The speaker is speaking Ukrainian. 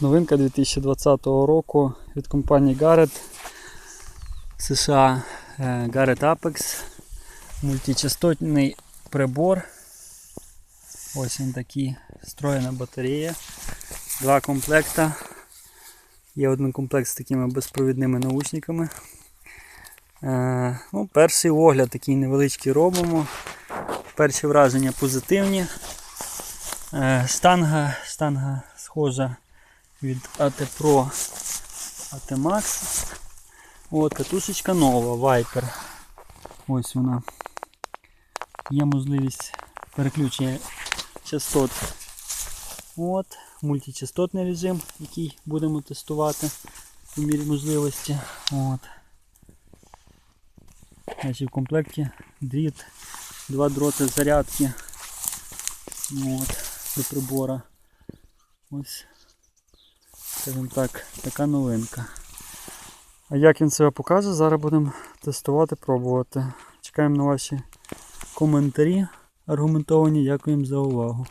Новинка 2020 року від компанії Garrett США е, Garrett Apex. Мультичастотний прибор. Ось він такий встроєна батарея. Два комплекта. Є один комплект з такими безпровідними наушниками. Е, ну, перший огляд такий невеличкий робимо. Перші враження позитивні. Е, штанга, штанга схожа від AT Pro AT Max. От, катушечка нова, Viper. Ось вона. Є можливість переключення частот. От, мультичастотний режим, який будемо тестувати по мірі можливості. От. Значить, в комплекті дріт, два дроти зарядки. От, до прибора. Ось, скажімо так, така новинка. А як він себе покаже, зараз будемо тестувати, пробувати. Чекаємо на ваші коментарі аргументовані. Дякуємо за увагу.